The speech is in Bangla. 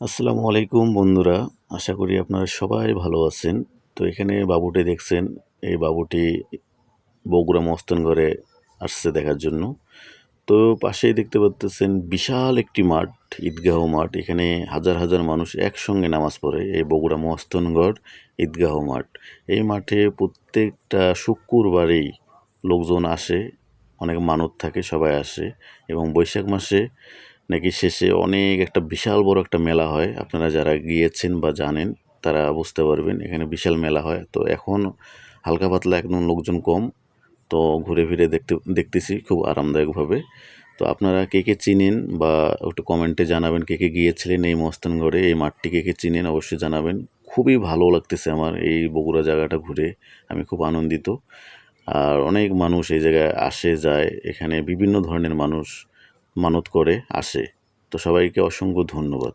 আসসালামু আলাইকুম, বন্ধুরা। আশা করি আপনারা সবাই ভালো আছেন। তো এখানে বাবুটি দেখছেন। এই বাবুটি বগুড়া মস্তনগড়ে আসছে দেখার জন্য। তো পাশেই দেখতে পাচ্তেছেন বিশাল একটি মাঠ, ঈদগাহ মাঠ। এখানে হাজার হাজার মানুষ একসঙ্গে নামাজ পড়ে এই বগুড়া মস্তনগড় ঈদগাহ মাঠ। এই মাঠে প্রত্যেকটা শুক্রবারেই লোকজন আসে, অনেক মানত থাকে, সবাই আসে এবং বৈশাখ মাসে নাকি শেষে অনেক একটা বিশাল বড় একটা মেলা হয়? আপনারা যারা গিয়েছেন বা জানেন, তারা বুঝতে পারবেন এখানে বিশাল মেলা হয়। তো এখন হালকা পাতলা একদম লোকজন কম। তো ঘুরে ফিরে দেখতে, দেখতেছি খুব আরামদায়কভাবে। তো আপনারা কে কে চিনেন বা একটু কমেন্টে জানাবেন কে কে গিয়েছিলেন এই মস্তানগড়ে এই মাঠটি কে কে চিনেন অবশ্যই জানাবেন। খুবই ভালো লাগতেছে আমার এই বগুড়া জায়গাটা ঘুরে, আমি খুব আনন্দিত। আর অনেক মানুষ এই জায়গায় আসে, যায়, এখানে বিভিন্ন ধরনের মানুষ মানত করে আসে। তো সবাইকে অসংখ্য ধন্যবাদ।